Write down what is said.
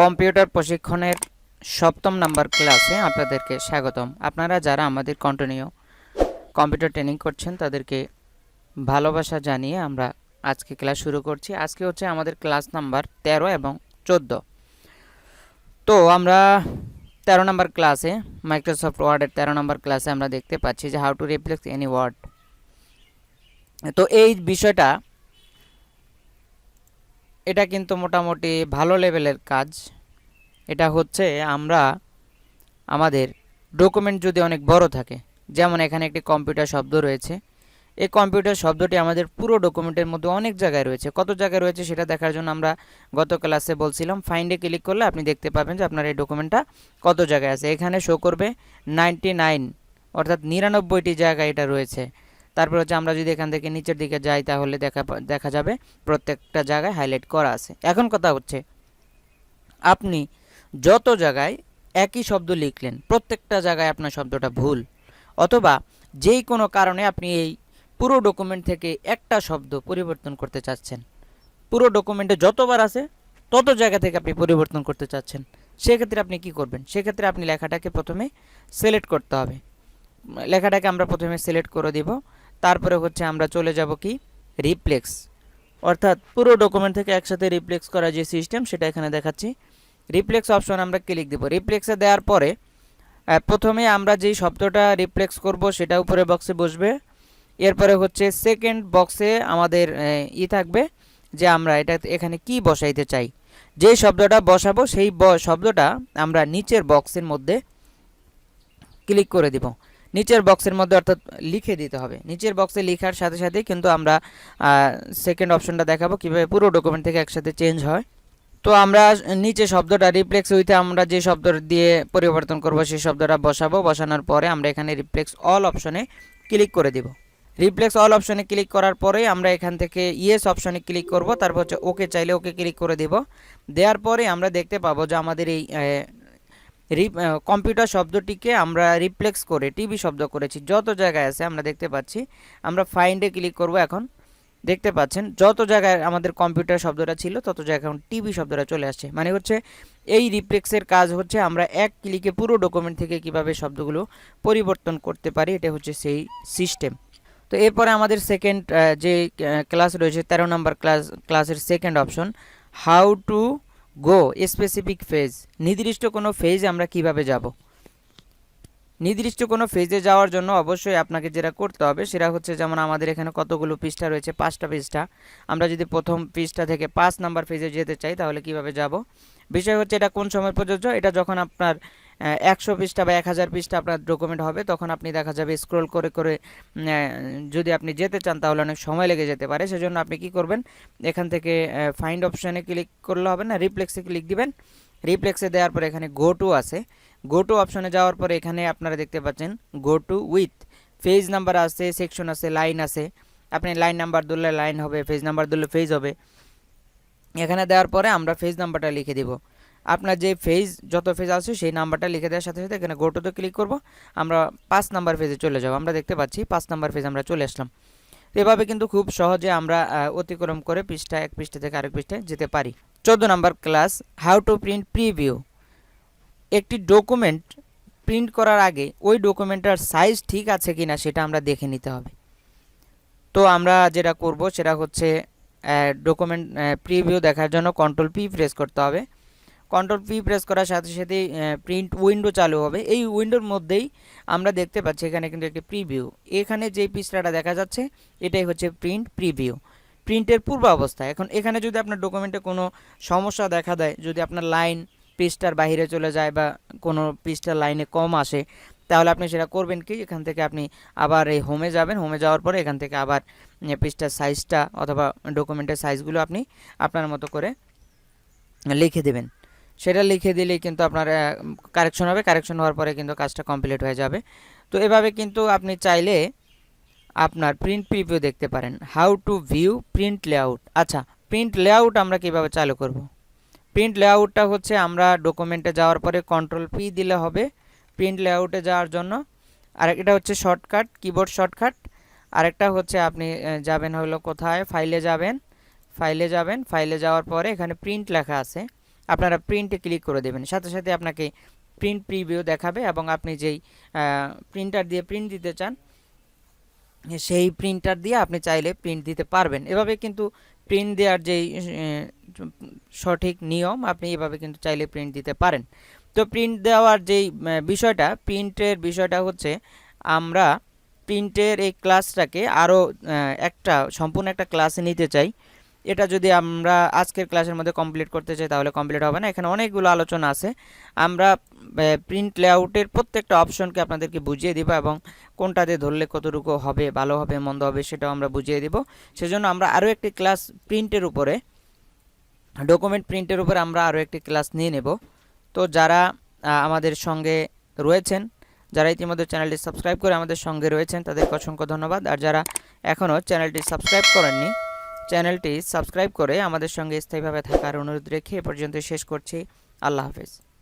Computer প্রশিক্ষণের সপ্তম number ক্লাসে আপনাদেরকে স্বাগতম। আপনারা যারা আমাদের কন্টিনিউ কম্পিউটার ট্রেনিং করছেন, তাদেরকে ভালোবাসা জানিয়ে আমরা আজকে ক্লাস শুরু করছি। আজকে হচ্ছে আমাদের ক্লাস নাম্বার তেরো এবং চোদ্দ। তো আমরা তেরো নম্বর ক্লাসে মাইক্রোসফট ওয়ার্ডের তেরো নম্বর ক্লাসে আমরা দেখতে পাচ্ছি যে how to replace any word তো এই বিষয়টা, এটা কিন্তু মোটামুটি ভালো লেভেলের কাজ। এটা হচ্ছে আমরা আমাদের ডকুমেন্ট যদি অনেক বড় থাকে, যেমন এখানে একটি কম্পিউটার শব্দ রয়েছে। এই কম্পিউটার শব্দটি আমাদের পুরো ডকুমেন্টের মধ্যে অনেক জায়গায় রয়েছে। কত জায়গায় রয়েছে সেটা দেখার জন্য আমরা গত ক্লাসে বলছিলাম। ফাইন্ডে ক্লিক করলে আপনি দেখতে পাবেন যে আপনার এই ডকুমেন্টটা কত জায়গায় আছে। এখানে শো করবে নাইনটি নাইন অর্থাৎ নিরানব্বইটি জায়গায় এটা রয়েছে। তারপর হচ্ছে আমরা যদি এখান থেকে নিচের দিকে যাই, তাহলে দেখা দেখা যাবে প্রত্যেকটা জায়গায় হাইলাইট করা আছে। এখন কথা হচ্ছে, আপনি যত জায়গায় একই শব্দ লিখলেন, প্রত্যেকটা জায়গায় আপনার শব্দটা ভুল। অথবা যেই কোনো কারণে আপনি এই পুরো ডকুমেন্ট থেকে একটা শব্দ পরিবর্তন করতে চাচ্ছেন। পুরো ডকুমেন্টে যতবার আছে, তত জায়গা থেকে আপনি পরিবর্তন করতে চাচ্ছেন। সেক্ষেত্রে আপনি কি করবেন? সেক্ষেত্রে আপনি লেখাটাকে প্রথমে সিলেক্ট করতে হবে। লেখাটাকে আমরা প্রথমে সিলেক্ট করে দিব। তারপরে হচ্ছে আমরা চলে যাব কি? রিপ্লেক্স অর্থাৎ পুরো ডকুমেন্ট থেকে একসাথে রিপ্লেক্স করা যে সিস্টেম সেটা এখানে দেখাচ্ছি। রিপ্লেক্স অপশন আমরা ক্লিক দেব। রিপ্লেক্সে দেওয়ার পরে প্রথমে আমরা যেই শব্দটা রিপ্লেক্স করব সেটা উপরে বক্সে বসবে। এরপরে হচ্ছে সেকেন্ড বক্সে আমাদের ই থাকবে যে আমরা এটা এখানে কি বসাইতে চাই। যেই শব্দটা বসাবো সেই শব্দটা আমরা নিচের বক্সের মধ্যে ক্লিক করে দিব। নিচের বক্সের মধ্যে অর্থাৎ লিখে দিতে হবে। নিচের বক্সে লেখার সাথে সাথে কিন্তু আমরা সেকেন্ড অপশনটা দেখাবো কীভাবে পুরো ডকুমেন্ট থেকে একসাথে চেঞ্জ হয়। তো আমরা নিচে শব্দটা রিপ্লেক্স উইথে আমরা যে শব্দ দিয়ে পরিবর্তন করব, সেই শব্দটা বসাবো। বসানোর পরে আমরা এখানে রিপ্লেক্স অল অপশনে ক্লিক করে দিব। রিপ্লেক্স অল অপশনে ক্লিক করার পরে আমরা এখান থেকে ইয়েস অপশনে ক্লিক করব। তারপর হচ্ছে ওকে চাইলে ওকে ক্লিক করে দিব। দেওয়ার পরে আমরা দেখতে পাবো যে আমাদের এই কম্পিউটার শব্দটিকে আমরা রিপ্লেক্স করে টিভি শব্দ করেছি। যত জায়গায় আছে আমরা দেখতে পাচ্ছি। আমরা ফাইন্ডে ক্লিক করব এখন। দেখতে পাচ্ছেন, যত জায়গায় আমাদের কম্পিউটার শব্দটা ছিল, তত জায়গায় এখন টিভি শব্দটা চলে আসছে। মানে হচ্ছে, এই রিপ্লেক্সের কাজ হচ্ছে আমরা এক ক্লিকে পুরো ডকুমেন্ট থেকে কীভাবে শব্দগুলো পরিবর্তন করতে পারি, এটা হচ্ছে সেই সিস্টেম। তো এরপরে আমাদের সেকেন্ড যে ক্লাস রয়েছে, তেরো নম্বর ক্লাস, ক্লাসের second option, how to go, specific phase, নির্দিষ্ট কোনো ফেজে আমরা কীভাবে যাব? নির্দিষ্ট কোনো ফেজে যাওয়ার জন্য অবশ্যই আপনাকে যেটা করতে হবে সেটা হচ্ছে যেমন আমাদের এখানে কতগুলো পৃষ্ঠা রয়েছে, পাঁচটা পৃষ্ঠা। আমরা যদি প্রথম পৃষ্ঠা থেকে পাঁচ নাম্বার ফেজে যেতে চাই তাহলে কীভাবে যাব? বিষয় হচ্ছে এটা কোন সময় প্রযোজ্য? এটা যখন আপনার একশো পৃষ্ঠা বা এক হাজার পৃষ্ঠা আপনার ডকুমেন্ট হবে, তখন আপনি দেখা যাবে স্ক্রল করে করে যদি আপনি যেতে চান তাহলে অনেক সময় লেগে যেতে পারে। সেজন্য আপনি কি করবেন? এখান থেকে ফাইন্ড অপশানে ক্লিক করলে হবে না রিপ্লেক্সে ক্লিক দিবেন। রিপ্লেক্সে দেওয়ার পরে এখানে গো টু আছে। গো টু অপশনে যাওয়ার পরে এখানে আপনারা দেখতে পাচ্ছেন go to with page number আছে সেকশন আছে লাইন আছে আপনি লাইন নাম্বার ধরলে লাইন হবে পেজ নাম্বার ধরলে পেজ হবে। এখানে দেওয়ার পরে আমরা পেজ নাম্বারটা লিখে দিব। আপনার যে ফেজ যত ফেজ আছে সেই নাম্বারটা লিখে দেওয়ার সাথে সাথে এখানে গোটোতে ক্লিক করব। আমরা পাঁচ নাম্বার ফেজে চলে যাব। আমরা দেখতে পাচ্ছি, পাঁচ নাম্বার ফেজ আমরা চলে আসলাম। এভাবে কিন্তু খুব সহজে আমরা অতিক্রম করে পৃষ্ঠা এক পৃষ্ঠা থেকে আরেক পৃষ্ঠায় যেতে পারি। চোদ্দ number class how to print preview একটি ডকুমেন্ট প্রিন্ট করার আগে ওই ডকুমেন্টটার সাইজ ঠিক আছে কিনা সেটা আমরা দেখে নিতে হবে। তো আমরা যেটা করব সেটা হচ্ছে ডকুমেন্ট প্রিভিউ দেখার জন্য কন্ট্রোল পি প্রেস করতে হবে। কন্ট্রোল পি প্রেস করার সাথে সাথে প্রিন্ট উইন্ডো চালু হবে। এই উইন্ডোর মধ্যেই আমরা দেখতে পাচ্ছি এখানে কিন্তু একটি প্রিভিউ এখানে যে পৃষ্ঠাটা দেখা যাচ্ছে, এটাই হচ্ছে প্রিন্ট প্রিভিউ প্রিন্টের পূর্ব অবস্থা এখন এখানে যদি আপনার ডকুমেন্টে কোনো সমস্যা দেখা দেয়, যদি আপনার লাইন পৃষ্ঠার বাইরে চলে যায় বা কোনো পৃষ্ঠার লাইনে কম আসে, তাহলে আপনি সেটা করবেন কি? এখান থেকে আপনি আবার এই হোমে যাবেন। হোমে যাওয়ার পরে এখান থেকে আবার পৃষ্ঠার সাইজটা অথবা ডকুমেন্টের সাইজগুলো আপনি আপনার মতো করে লিখে দেবেন। সেটা লিখে দিলেই কিন্তু আপনার কারেকশন হবে। কারেকশন হওয়ার পরে কিন্তু কাজটা কমপ্লিট হয়ে যাবে। তো এভাবে কিন্তু আপনি চাইলে আপনার প্রিন্ট প্রিভিউ দেখতে পারেন। How to view print layout আচ্ছা প্রিন্ট লেআউট আমরা কীভাবে চালু করব? প্রিন্ট লেআউটটা হচ্ছে আমরা ডকুমেন্টে যাওয়ার পরে কন্ট্রোল পি দিলে হবে। প্রিন্ট লেআউটে যাওয়ার জন্য। আর এটা হচ্ছে শর্টকাট কিবোর্ড শর্টকাট আরেকটা হচ্ছে আপনি যাবেন হলো কোথায়? ফাইলে যাবেন। ফাইলে যাবেন। ফাইলে যাওয়ার পরে এখানে প্রিন্ট লেখা আছে। আপনারা প্রিন্টে ক্লিক করে দেবেন। সাথে সাথে আপনাকে প্রিন্ট প্রিভিউ দেখাবে এবং আপনি যেই প্রিন্টার দিয়ে প্রিন্ট দিতে চান, সেই প্রিন্টার দিয়ে আপনি চাইলে প্রিন্ট দিতে পারবেন। এভাবে কিন্তু প্রিন্ট দেওয়ার যেই সঠিক নিয়ম, আপনি এভাবে কিন্তু চাইলে প্রিন্ট দিতে পারেন। তো প্রিন্ট দেওয়ার যেই বিষয়টা প্রিন্টের বিষয়টা হচ্ছে, আমরা প্রিন্টের এই ক্লাসটাকে আরও একটা, সম্পূর্ণ একটা ক্লাসে নিতে চাই। এটা যদি আমরা আজকের ক্লাসের মধ্যে কমপ্লিট করতে চাই, তাহলে কমপ্লিট হবে না। এখানে অনেকগুলো আলোচনা আছে। আমরা প্রিন্ট লেআউটের প্রত্যেকটা অপশনকে আপনাদেরকে বুঝিয়ে দিব এবং কোনটাতে ধরলে কতটুকু হবে, ভালো হবে, মন্দ হবে, সেটাও আমরা বুঝিয়ে দিব। সেজন্য আমরা আরও একটি ক্লাস প্রিন্টের উপরে ডকুমেন্ট প্রিন্টের উপর আমরা আরও একটি ক্লাস নিয়ে নেব। তো যারা আমাদের সঙ্গে রয়েছেন, যারা ইতিমধ্যে চ্যানেলটি সাবস্ক্রাইব করে আমাদের সঙ্গে রয়েছেন, তাদেরকে অসংখ্য ধন্যবাদ। আর যারা এখনও চ্যানেলটি সাবস্ক্রাইব করেননি চ্যানেলটি সাবস্ক্রাইব করে আমাদের সঙ্গে স্থায়ীভাবে থাকার অনুরোধ রেখে এ পর্যন্ত শেষ করছি। আল্লাহ হাফেজ।